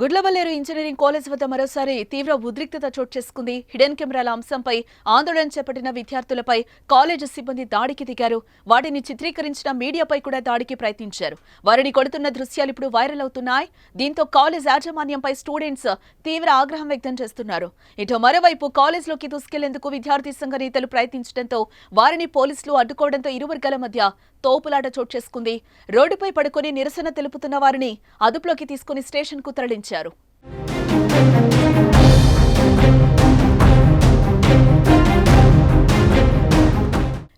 Gudlavalleru engineering college వద్ద మరోసారి తీవ్ర ఉద్రిక్తత చోటు చేసుకుంది. హిడెన్ కెమెరాల అంశంపై ఆందోళన చేపట్టిన విద్యార్థులపై కాలేజీ సిబ్బంది దాడికి దిగారు. వాటిని చిత్రీకరించిన మీడియాపై కూడా దాడికి ప్రయత్నించారు. వారిని కొడుతున్న దృశ్యాలు ఇప్పుడు వైరల్ అవుతున్నాయి. దీంతో కాలేజ్ యాజమాన్యంపై స్టూడెంట్స్ తీవ్ర ఆగ్రహం వ్యక్తం చేస్తున్నారు. ఇటు మరోవైపు కాలేజ్లోకి దూసుకెళ్ళేందుకు విద్యార్థి సంఘ నేతలు ప్రయత్నించడంతో వారిని పోలీసులు అడ్డుకోవడంతో ఇరు వర్గాల మధ్య తోపులాట చోటు చేసుకుంది. రోడ్డుపై పడుకొని నిరసన తెలుపుతున్న వారిని అదుపులోకి తీసుకుని స్టేషన్కు తరలించారు. వెల్లడించారు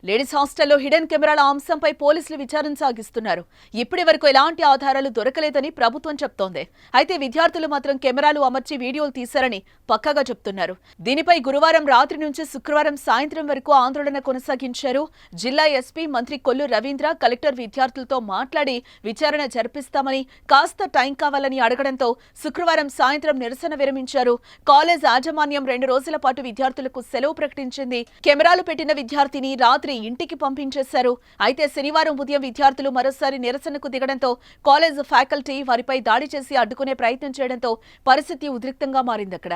లేడీస్ హాస్టల్లో హిడెన్ కెమెరాల అంశంపై పోలీసులు విచారణ సాగిస్తున్నారు. ఇప్పటి వరకు ఎలాంటి ఆధారాలు దొరకలేదని ప్రభుత్వం చెప్తోంది. అయితే విద్యార్థులు మాత్రం కెమెరాలు అమర్చి వీడియోలు తీశారని పక్కాగా చెప్తున్నారు. దీనిపై గురువారం రాత్రి నుంచి శుక్రవారం సాయంత్రం వరకు ఆందోళన కొనసాగించారు. జిల్లా ఎస్పీ మంత్రి కొల్లు రవీంద్ర కలెక్టర్ విద్యార్థులతో మాట్లాడి విచారణ జరిపిస్తామని కాస్త టైం కావాలని అడగడంతో శుక్రవారం సాయంత్రం నిరసన విరమించారు. కాలేజ్ యాజమాన్యం రెండు రోజుల పాటు విద్యార్థులకు సెలవు ప్రకటించింది. కెమెరాలు పెట్టిన విద్యార్థిని రాత్రి ఇంటికి పంపించేశారు. అయితే శనివారం ఉదయం విద్యార్థులు మరోసారి నిరసనకు దిగడంతో కాలేజ్ ఫ్యాకల్టీ వారిపై దాడి చేసి అడ్డుకునే ప్రయత్నం చేయడంతో పరిస్థితి ఉద్రిక్తంగా మారింది అక్కడ